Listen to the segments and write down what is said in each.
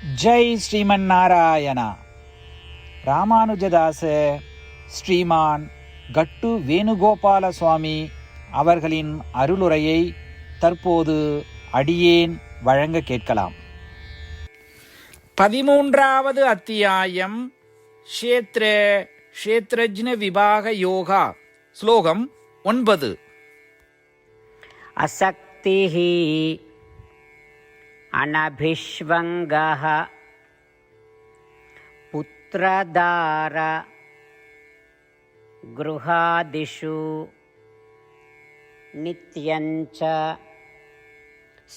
ஜெய் ஸ்ரீமன் நாராயணா ராமானுஜதாச ஸ்ரீமான் கட்டு வேணுகோபால சுவாமி அவர்களின் அருளுரையை தற்போது அடியேன் வழங்க கேட்கலாம். பதிமூன்றாவது அத்தியாயம் ஷேத்ர ஷேத்ரஜ்ன விபாக யோகா ஸ்லோகம் ஒன்பது. அசக்திஹி अनभिष्वङ्गः पुत्रदार गृहादिषु नित्यञ्च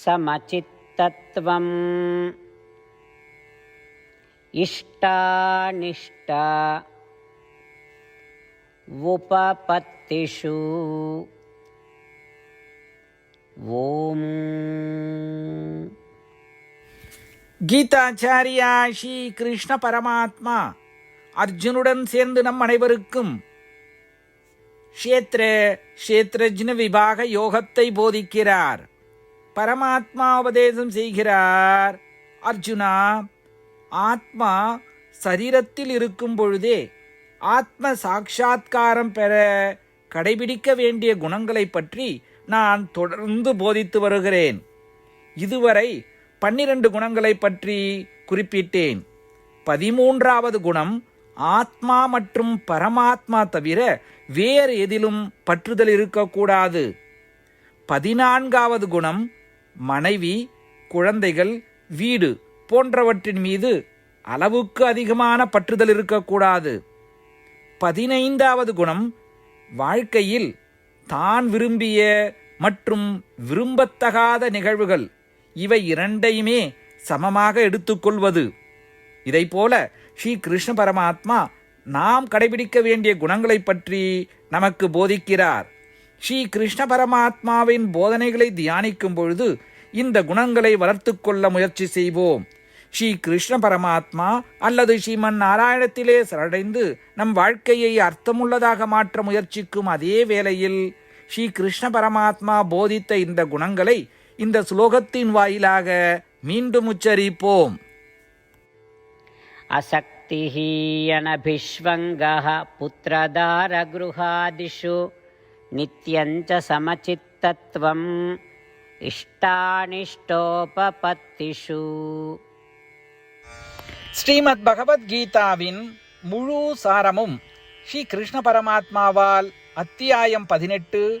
समचित्तत्वम् इष्टानिष्ट उपपत्तिषु ஓம் கீதாச்சாரியா ஸ்ரீ கிருஷ்ண பரமாத்மா அர்ஜுனுடன் சேர்ந்து நம் அனைவருக்கும் ஷேத்ர ஷேத்ரஜ்ன விபாக யோகத்தை போதிக்கிறார். பரமாத்மா உபதேசம் செய்கிறார். அர்ஜுனா ஆத்மா சரீரத்தில் இருக்கும் பொழுதே ஆத்ம சாட்சா்காரம் பெற கடைபிடிக்க வேண்டிய குணங்களை பற்றி நான் தொடர்ந்து போதித்து வருகிறேன். இதுவரை பன்னிரண்டு குணங்களை பற்றி குறிப்பிட்டேன். பதிமூன்றாவது குணம் ஆத்மா மற்றும் பரமாத்மா தவிர வேறு எதிலும் பற்றுதல் இருக்கக்கூடாது. பதினான்காவது குணம் மனைவி குழந்தைகள் வீடு போன்றவற்றின் மீது அளவுக்கு அதிகமான பற்றுதல் இருக்கக்கூடாது. பதினைந்தாவது குணம் வாழ்க்கையில் தான் விரும்பிய மற்றும் விரும்பத்தகாத நிகழ்வுகள். இவை இரண்டையுமே சமமாக எடுத்துக்கொள்வது. இதைப்போல ஸ்ரீ கிருஷ்ண பரமாத்மா நாம் கடைபிடிக்க வேண்டிய குணங்களை பற்றி நமக்கு போதிக்கிறார். ஸ்ரீ கிருஷ்ண பரமாத்மாவின் போதனைகளை தியானிக்கும் பொழுது இந்த குணங்களை வளர்த்து கொள்ள முயற்சி செய்வோம். ஸ்ரீ கிருஷ்ண பரமாத்மா அல்லது ஸ்ரீமன் நாராயணத்திலே சரடைந்து நம் வாழ்க்கையை அர்த்தமுள்ளதாக மாற்ற முயற்சிக்கும் அதே வேளையில் ஸ்ரீ கிருஷ்ண பரமாத்மா போதித்த இந்த குணங்களை இந்த ஸ்லோகத்தின் வாயிலாக மீண்டும் உச்சரிப்போம். புத்திரதார குருஹாதிஷு நித்யஞ்ச சமச்சித்தத்வம் இஷ்டானிஷ்டோபபத்திஷு. ஸ்ரீமத் பகவத்கீதாவின் முழு சாரமும் ஸ்ரீ கிருஷ்ண பரமாத்மாவால் அத்தியாயம் பதினெட்டு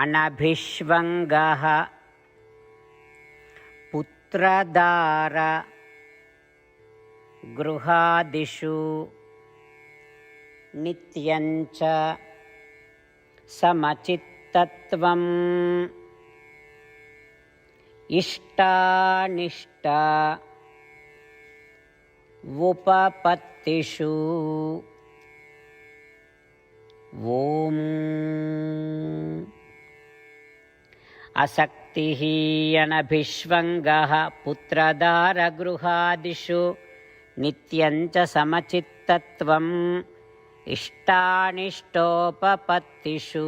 अनभिष्वङ्गः पुत्रदार गृहादिषु नित्यञ्च समचित्तत्वम् इष्टानिष्टा उपपत्तिषु ॐ असक्तिः अनभिष्वङ्गः पुत्रदारगृहादिषु नित्यञ्च समचित्तत्वम् इष्टानिष्टोपपत्तिषु